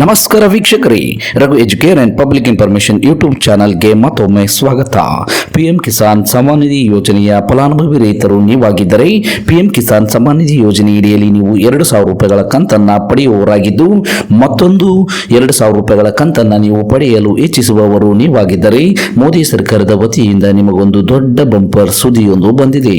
ನಮಸ್ಕಾರ ವೀಕ್ಷಕರೇ, Raghu Educare and public information YouTube ಚಾನಲ್ಗೆ ಮತ್ತೊಮ್ಮೆ ಸ್ವಾಗತ. ಪಿಎಂ ಕಿಸಾನ್ ಸಮ್ಮಾನ್ ನಿಧಿ ಯೋಜನೆಯ ಫಲಾನುಭವಿ ರೈತರು ನೀವಾಗಿದ್ದರೆ, ಪಿಎಂ ಕಿಸಾನ್ ಸಮ್ಮಾನ್ ನಿಧಿ ಯೋಜನೆಯಡಿಯಲ್ಲಿ ನೀವು ಎರಡು ಸಾವಿರ ರೂಪಾಯಿಗಳ ಕಂತನ್ನು ಪಡೆಯುವವರಾಗಿದ್ದು, ಮತ್ತೊಂದು ಎರಡು ಸಾವಿರ ರೂಪಾಯಿಗಳ ಕಂತನ್ನು ನೀವು ಪಡೆಯಲು ಇಚ್ಛಿಸುವವರು ನೀವಾಗಿದ್ದರೆ, ಮೋದಿ ಸರ್ಕಾರದ ವತಿಯಿಂದ ನಿಮಗೊಂದು ದೊಡ್ಡ ಬಂಪರ್ ಸುದ್ದಿಯೊಂದು ಬಂದಿದೆ.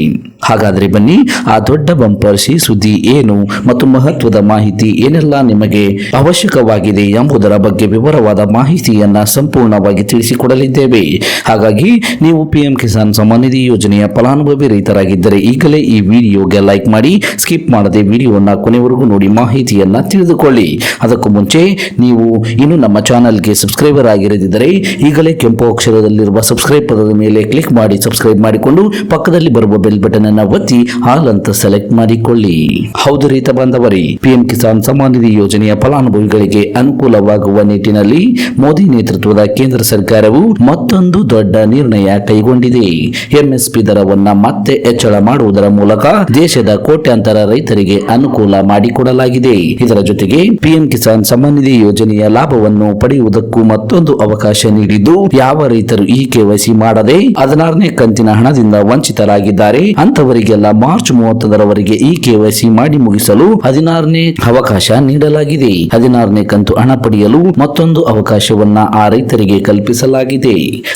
ಹಾಗಾದರೆ ಬನ್ನಿ, ಆ ದೊಡ್ಡ ಬಂಪರ್ ಸಿ ಸುದ್ದಿ ಏನು ಮತ್ತು ಮಹತ್ವದ ಮಾಹಿತಿ ಏನೆಲ್ಲ ನಿಮಗೆ ಅವಶ್ಯಕವಾಗಿದೆ ಎಂಬುದರ ಬಗ್ಗೆ ವಿವರವಾದ ಮಾಹಿತಿಯನ್ನ ಸಂಪೂರ್ಣವಾಗಿ ತಿಳಿಸಿಕೊಡಲಿದ್ದೇವೆ. ಹಾಗಾಗಿ ನೀವು ಪಿಎಂ ಕಿಸಾನ್ ಸಮ್ಮಾನ್ ನಿಧಿ ಯೋಜನೆಯ ಫಲಾನುಭವಿ ರೈತರಾಗಿದ್ದರೆ ಈಗಲೇ ಈ ವಿಡಿಯೋಗೆ ಲೈಕ್ ಮಾಡಿ, ಸ್ಕಿಪ್ ಮಾಡದೆ ವಿಡಿಯೋನ ಕೊನೆವರೆಗೂ ನೋಡಿ ಮಾಹಿತಿಯನ್ನ ತಿಳಿದುಕೊಳ್ಳಿ. ಅದಕ್ಕೂ ಮುಂಚೆ ನೀವು ಇನ್ನು ನಮ್ಮ ಚಾನಲ್ಗೆ ಸಬ್ಸ್ಕ್ರೈಬರ್ ಆಗಿರದಿದ್ದರೆ ಈಗಲೇ ಕೆಂಪು ಅಕ್ಷರದಲ್ಲಿರುವ ಸಬ್ಸ್ಕ್ರೈಬ್ ಪದದ ಮೇಲೆ ಕ್ಲಿಕ್ ಮಾಡಿ, ಸಬ್ಸ್ಕ್ರೈಬ್ ಮಾಡಿಕೊಂಡು ಪಕ್ಕದಲ್ಲಿ ಬರುವ ಬೆಲ್ ಬಟನ್ ಅನ್ನ ಒತ್ತಿ ಹಾಲ್ ಅಂತ ಸೆಲೆಕ್ಟ್ ಮಾಡಿಕೊಳ್ಳಿ. ಹೌದು ರೈತ ಬಾಂಧವರೇ ಪಿಎಂ ಕಿಸಾನ್ ಸಮ್ಮಾನ್ ನಿಧಿ ಯೋಜನೆಯ ಫಲಾನುಭವಿಗಳಿಗೆ ಅನುಕೂಲವಾಗುವ ನಿಟ್ಟಿನಲ್ಲಿ ಮೋದಿ ನೇತೃತ್ವದ ಕೇಂದ್ರ ಸರ್ಕಾರವು ಮತ್ತೊಂದು ದೊಡ್ಡ ನಿರ್ಣಯ ಕೈಗೊಂಡಿದೆ. ಎಂಎಸ್ಪಿ ದರವನ್ನ ಮತ್ತೆ ಹೆಚ್ಚಳ ಮಾಡುವುದರ ಮೂಲಕ ದೇಶದ ಕೋಟ್ಯಾಂತರ ರೈತರಿಗೆ ಅನುಕೂಲ ಮಾಡಿಕೊಡಲಾಗಿದೆ. ಇದರ ಜೊತೆಗೆ ಪಿಎಂ ಕಿಸಾನ್ ಸಮ್ಮಾನ್ ನಿಧಿ ಯೋಜನೆಯ ಲಾಭವನ್ನು ಪಡೆಯುವುದಕ್ಕೂ ಮತ್ತೊಂದು ಅವಕಾಶ ನೀಡಿದ್ದು, ಯಾವ ರೈತರು ಈ ಕೆವೈಸಿ ಮಾಡದೆ ಹದಿನಾರನೇ ಕಂತಿನ ಹಣದಿಂದ ವಂಚಿತರಾಗಿದ್ದಾರೆ ಅಂತವರಿಗೆಲ್ಲ ಮಾರ್ಚ್ ಮೂವತ್ತರವರೆಗೆ ಈ ಕೆವೈಸಿ ಮಾಡಿ ಮುಗಿಸಲು ಹದಿನಾರನೇ ಅವಕಾಶ ನೀಡಲಾಗಿದೆ. ಹದಿನಾರನೇ ಕಂತು ಹಣ ಪಡೆಯಲು ಮತ್ತೊಂದು ಅವಕಾಶವನ್ನ ಆ ರೈತರಿಗೆ ಕಲ್ಪಿಸಲಾಗಿದೆ.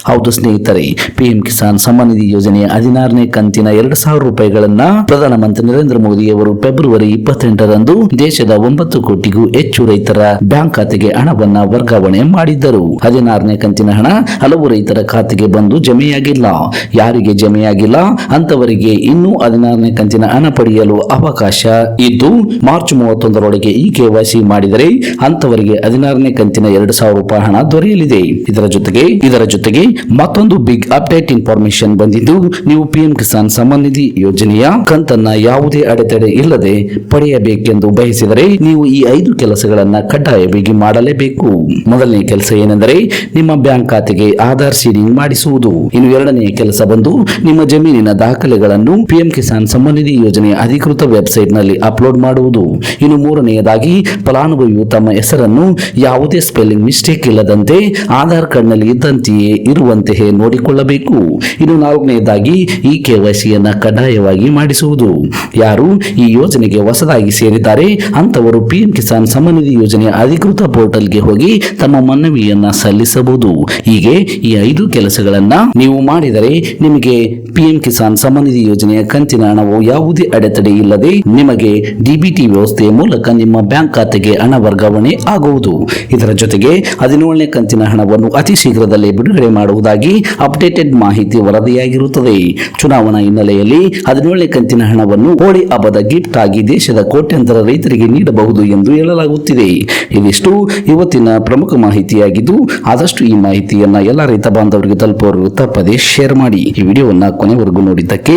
ಹೌದು ಸ್ನೇಹಿತರೆ, ಪಿಎಂ ಕಿಸಾನ್ ಸಮ್ಮಾನ್ ನಿಧಿ ಯೋಜನೆಯ ಹದಿನಾರನೇ ಕಂತಿನ ಎರಡು ಸಾವಿರ ರೂಪಾಯಿಗಳನ್ನ ಪ್ರಧಾನಮಂತ್ರಿ ನರೇಂದ್ರ ಮೋದಿ ಅವರು ಫೆಬ್ರವರಿ ಇಪ್ಪತ್ತೆಂಟರಂದು ದೇಶದ ಒಂಬತ್ತು ಕೋಟಿಗೂ ಹೆಚ್ಚು ರೈತರ ಬ್ಯಾಂಕ್ ಖಾತೆಗೆ ಹಣವನ್ನ ವರ್ಗಾವಣೆ ಮಾಡಿದ್ದರು. ಹದಿನಾರನೇ ಕಂತಿನ ಹಣ ಹಲವು ರೈತರ ಖಾತೆಗೆ ಬಂದು ಜಮೆಯಾಗಿಲ್ಲ. ಯಾರಿಗೆ ಜಮೆಯಾಗಿಲ್ಲ? ಅಂತವರಿಗೆ ಇನ್ನೂ ಹದಿನಾರನೇ ಕಂತಿನ ಹಣ ಪಡೆಯಲು ಅವಕಾಶ ಇದ್ದು, ಮಾರ್ಚ್ ಮೂವತ್ತೊಂದರೊಳಗೆ ಈ ಕೆವೈಸಿ ಮಾಡಿದರೆ ಅಂತವರಿಗೆ ಹದಿನಾರನೇ ಕಂತಿನ ಎರಡು ಸಾವಿರ ರೂಪಾಯಿ ಹಣ ದೊರೆಯಲಿದೆ. ಇದರ ಜೊತೆಗೆ ಇದರ ಜೊತೆಗೆ ಮತ್ತೊಂದು ಬಿಗ್ ಅಪ್ಡೇಟ್ ಇನ್ಫಾರ್ಮೇಶನ್ ಬಂದಿದ್ದು, ನೀವು ಪಿಎಂ ಕಿಸಾನ್ ನಿಧಿ ಯೋಜನೆಯ ಕಂತನ್ನ ಯಾವುದೇ ಅಡೆತಡೆ ಇಲ್ಲದೆ ಪಡೆಯಬೇಕೆಂದು ಬಯಸಿದರೆ ನೀವು ಈ ಐದು ಕೆಲಸಗಳನ್ನ ಕಡ್ಡಾಯವಾಗಿ ಮಾಡಲೇಬೇಕು. ಮೊದಲನೇ ಕೆಲಸ ಏನೆಂದರೆ ನಿಮ್ಮ ಬ್ಯಾಂಕ್ ಖಾತೆಗೆ ಆಧಾರ್ ಸೀಲಿಂಗ್ ಮಾಡಿಸುವುದು. ಇನ್ನು ಎರಡನೇ ಕೆಲಸ ಬಂದು ನಿಮ್ಮ ಜಮೀನಿನ ದಾಖಲೆಗಳನ್ನು ಪಿಎಂ ಕಿಸಾನ್ ಸಮ್ಮಾನ್ ನಿಧಿ ಯೋಜನೆಯ ಅಧಿಕೃತ ವೆಬ್ಸೈಟ್ನಲ್ಲಿ ಅಪ್ಲೋಡ್ ಮಾಡುವುದು. ಇನ್ನು ಮೂರನೆಯದಾಗಿ, ಫಲಾನುಭವಿಯು ತಮ್ಮ ಹೆಸರನ್ನು ಯಾವುದೇ ಸ್ಪೆಲ್ಲಿಂಗ್ ಮಿಸ್ಟೇಕ್ ಇಲ್ಲದಂತೆ ಆಧಾರ್ ಕಾರ್ಡ್ನಲ್ಲಿ ಇದ್ದಂತೆಯೇ ಇರುವಂತೆಯೇ ನೋಡಿಕೊಳ್ಳಬೇಕು. ಇನ್ನು ನಾಲ್ಕನೆಯದಾಗಿ, ಈ ಕೆವೈಸಿಯನ್ನ ಕಡ್ಡಾಯವಾಗಿ ಮಾಡಿಸುವುದು. ಯಾರು ಈ ಯೋಜನೆಗೆ ಹೊಸದಾಗಿ ಸೇರಿದ್ದಾರೆ ಅಂತವರು ಪಿಎಂ ಕಿಸಾನ್ ಸಮ್ಮಾನ್ ನಿಧಿ ಯೋಜನೆಯ ಅಧಿಕೃತ ಪೋರ್ಟಲ್ಗೆ ಹೋಗಿ ತಮ್ಮ ಮನವಿಯನ್ನ ಸಲ್ಲಿಸಬಹುದು. ಹೀಗೆ ಈ ಐದು ಕೆಲಸಗಳನ್ನ ನೀವು ಮಾಡಿದರೆ ನಿಮಗೆ ಪಿಎಂ ಕಿಸಾನ್ ಸಮ್ಮಾನ್ ನಿಧಿ ಯೋಜನೆಯ ಕಂತಿನ ಹಣವು ಯಾವುದೇ ಅಡೆತಡೆ ಇಲ್ಲದೆ ನಿಮಗೆ ಡಿಬಿಟಿ ವ್ಯವಸ್ಥೆಯ ಮೂಲಕ ನಿಮ್ಮ ಬ್ಯಾಂಕ್ ಖಾತೆಗೆ ಹಣ ವರ್ಗಾವಣೆ ಆಗುವುದು. ಇದರ ಜೊತೆಗೆ ಹದಿನೇಳನೇ ಕಂತಿನ ಹಣವನ್ನು ಅತಿ ಶೀಘ್ರದಲ್ಲೇ ಬಿಡುಗಡೆ ಮಾಡುವುದಾಗಿ ಅಪ್ಡೇಟೆಡ್ ಮಾಹಿತಿ ವರದಿಯಾಗಿರುತ್ತದೆ. ಚುನಾವಣಾ ಹಿನ್ನೆಲೆಯಲ್ಲಿ ಹದಿನೇಳನೇ ಕಂತಿನ ಹಣವನ್ನು ಹೋಳಿ ಹಬ್ಬದ ಗಿಫ್ಟ್ ಆಗಿ ದೇಶದ ಕೋಟ್ಯಂತರ ರೈತರಿಗೆ ನೀಡಬಹುದು ಎಂದು ಹೇಳಲಾಗುತ್ತಿದೆ. ಇದಿಷ್ಟು ಇವತ್ತಿನ ಪ್ರಮುಖ ಮಾಹಿತಿಯಾಗಿದ್ದು, ಆದಷ್ಟು ಈ ಮಾಹಿತಿಯನ್ನ ಎಲ್ಲ ರೈತ ಬಾಂಧವರಿಗೆ ತಲುಪುವವರು ತಪ್ಪದೆ ಶೇರ್ ಮಾಡಿ. ಈ ವಿಡಿಯೋವನ್ನು ಕೊನೆವರೆಗೂ ನೋಡಿದ್ದಕ್ಕೆ